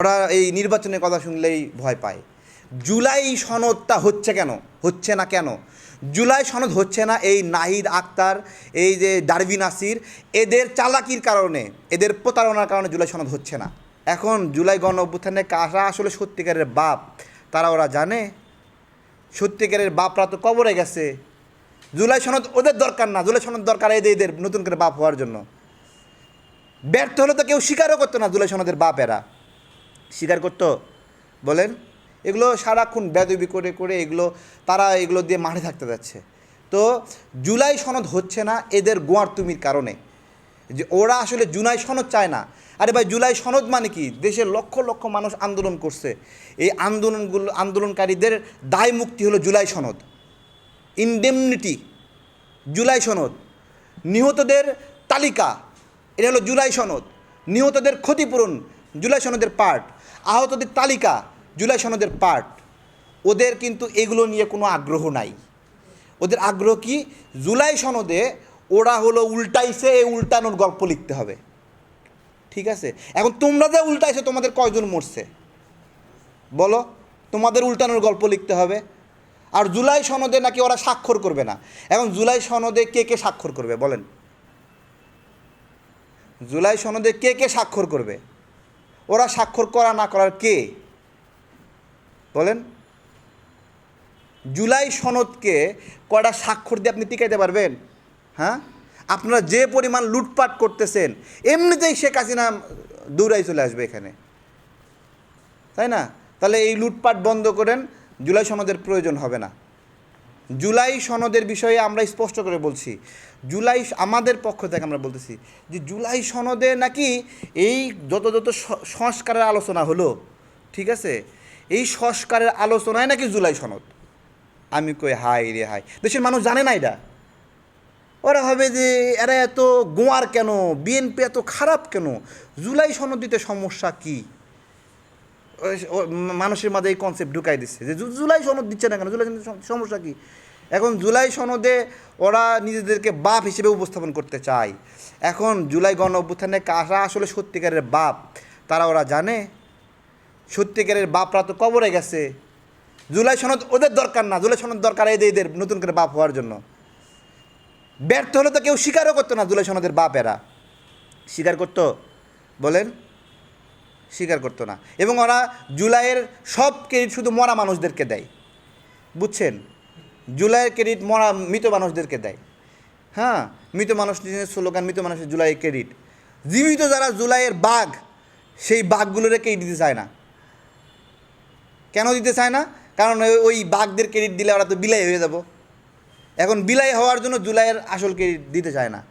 ওরা এই নির্বাচনের কথা শুনলেই ভয় পায়। জুলাই সনদটা হচ্ছে কেন? হচ্ছে না কেন? জুলাই সনদ হচ্ছে না এই নাহিদ আক্তার, এই যে ডারবি নাসির এদের চালাকির কারণে, এদের প্রতারণার কারণে জুলাই সনদ হচ্ছে না। এখন জুলাই গণ অভ্যুত্থানে কারা আসলে সত্যিকারের বাপ, তারা ওরা জানে। সত্যিকারের বাপরা তো কবরে গেছে। জুলাই সনদ ওদের দরকার না, জুলাই সনদ দরকার এদের এদের নতুন করে বাপ হওয়ার জন্য। ব্যর্থ হলে তো কেউ স্বীকারও করতো না জুলাই সনদের বাপ এরা স্বীকার করতো। বলেন, এগুলো সারাক্ষণ বেদবি করে করে এগুলো, তারা এগুলো দিয়ে মাঠে থাকতে যাচ্ছে। তো জুলাই সনদ হচ্ছে না এদের গোয়ার তুমির কারণে। যে ওরা আসলে জুলাই সনদ চায় না। আরে ভাই, জুলাই সনদ মানে কি? দেশের লক্ষ লক্ষ মানুষ আন্দোলন করছে। এই আন্দোলনগুলো, আন্দোলনকারীদের দায় মুক্তি হলো জুলাই সনদ। ইনডেমনিটি, জুলাই সনদ। নিহতদের তালিকা, এটা হলো জুলাই সনদ। নিহতদের ক্ষতিপূরণ, জুলাই সনদের পার্ট আহতদের তালিকা জুলাই সনদের পার্ট ওদের কিন্তু এগুলো নিয়ে কোনো আগ্রহ নাই। ওদের আগ্রহ কি? জুলাই সনদে ওরা হলো উল্টাইছে, এই উল্টানোর গল্প লিখতে হবে। ঠিক আছে? এখন তোমরা যে উল্টাইছো, তোমাদের কয়জন মরছে? বলো, তোমাদের উল্টানোর গল্প লিখতে হবে। আর জুলাই সনদে নাকি ওরা স্বাক্ষর করবে না। এখন জুলাই সনদে কে কে স্বাক্ষর করবে, বলেন? জুলাই সনদে কে কে স্বাক্ষর করবে? ওরা স্বাক্ষর করা না করার কে? বলেন। জুলাই সনদকে কয়টা স্বাক্ষর দিয়ে আপনি টিকাইতে পারবেন? হ্যাঁ? আপনারা যে পরিমাণ লুটপাট করতেছেন, এমনিতেই শেখ হাসিনা দৌড়াই চলে আসবে এখানে। তাই না? তাহলে এই লুটপাট বন্ধ করেন, জুলাই সনদের প্রয়োজন হবে না। জুলাই সনদের বিষয়ে আমরা স্পষ্ট করে বলছি। জুলাই আমাদের পক্ষ থেকে আমরা বলতেছি যে জুলাই সনদে নাকি এই যত যত সংস্কারের আলোচনা হলো, ঠিক আছে? এই সংস্কারের আলোচনায় নাকি জুলাই সনদ? আমি কই হাই রে হাই দেশের মানুষ জানে না এটা। ওরা হবে যে এরা এত গোয়ার কেন? বিএনপি এত খারাপ কেন? জুলাই সনদ দিতে সমস্যা কী? মানুষের মাঝে এই কনসেপ্ট ঢুকাই দিচ্ছে যে জুলাই সনদ দিচ্ছে না কেন? জুলাই সমস্যা কি? এখন জুলাই সনদে ওরা নিজেদেরকে বাপ হিসেবে উপস্থাপন করতে চায়। এখন জুলাই গণ অভ্যুত্থানে কারা আসলে সত্যিকারের বাপ, তারা ওরা জানে। সত্যিকারের বাপরা তো কবরে গেছে। জুলাই সনদ ওদের দরকার না। জুলাই সনদ দরকার এদের এদের নতুন করে বাপ হওয়ার জন্য। ব্যর্থ হলে তো কেউ স্বীকারও করতো না জুলাই সনদের বাপ এরা স্বীকার করতো? বলেন। স্বীকার করতো না। এবং ওরা জুলাইয়ের সব ক্রেডিট শুধু মরা মানুষদেরকে দেয়। বুঝছেন? জুলাইয়ের ক্রেডিট মরা মৃত মানুষদেরকে দেয়। হ্যাঁ মৃত মানুষ স্লোগান, মৃত মানুষের জুলাইয়ের ক্রেডিট জীবিত যারা জুলাইয়ের বাঘ, সেই বাঘগুলোরে ক্রেডিট দিতে চায় না। কেন দিতে চায় না? কারণ ওই- ওই বাঘদের ক্রেডিট দিলে ওরা তো বিলাই হয়ে যাব। এখন বিলাই হওয়ার জন্য জুলাইয়ের আসল ক্রেডিট দিতে চায় না।